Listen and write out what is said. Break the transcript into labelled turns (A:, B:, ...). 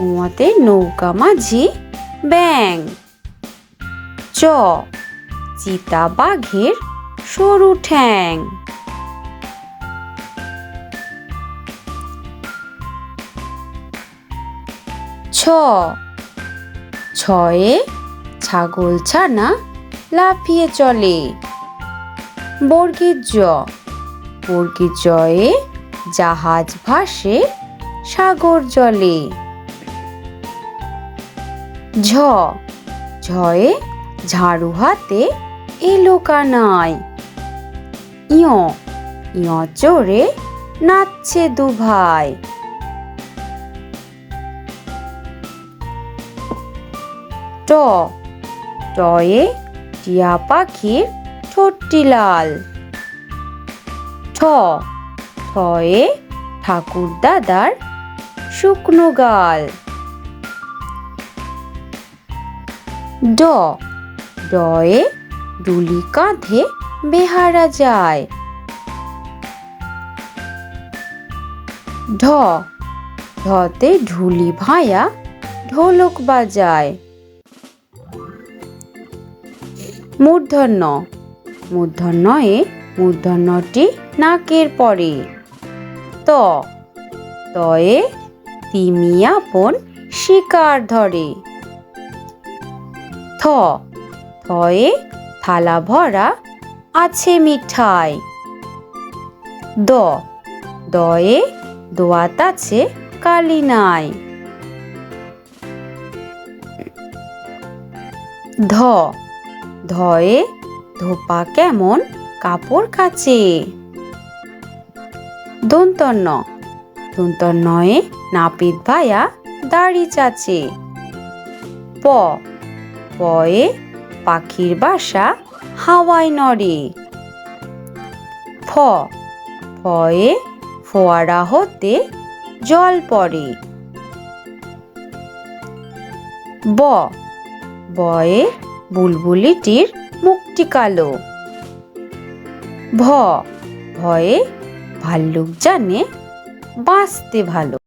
A: উমাতে নৌকা মাঝি ব্যাং। চ, চিতা বাঘের সরু ঠ্যাং। ছ, ছয়ে ছাগল ছানা লাফিয়ে চলে। বর্গীর জ জয়ে জাহাজ ভাসে সাগর জলে। ঝ। ঝয়ে ঝাড়ু হাতে এলো কানায়। ইয় ইয় চড়ে নাচছে দু ভাই ট, টয়ে টিয়া পাখির ঠোঁটটি লাল। ঠ ঠয়ে ঠাকুর দাদার শুকনো গাল। ড। ডয়ে ডুলি কাঁধে বেহারা যায়। ঢ। ঢতে ঢুলি ভায়া ঢোলক বাজায়। মূর্ধন্য। মূর্ধন্যয়ে মূর্ধন্যটি নাকের পরে। ত। তয়ে তিমি আপন শিকার ধরে। থ থয়ে থালা ভরা আছে মিঠাই। দ। দয়ে দোয়াত আছে কালি নাই। ধ। ধয়ে ধোপা কেমন কাপড় কাচে। দন্তন্য দন্তন্নয়ে নাপিত ভায়া দাড়ি চাচে। প। পয়ে পাখির বাসা হাওয়ায় নড়ে। ফ, ফয়ে ফোয়ারা হতে জল পড়ে। ব, বয়ে বুলবুলিটির মুখটি কালো। ভ, ভয়ে ভাল্লুক জানে বাঁচতে ভালো।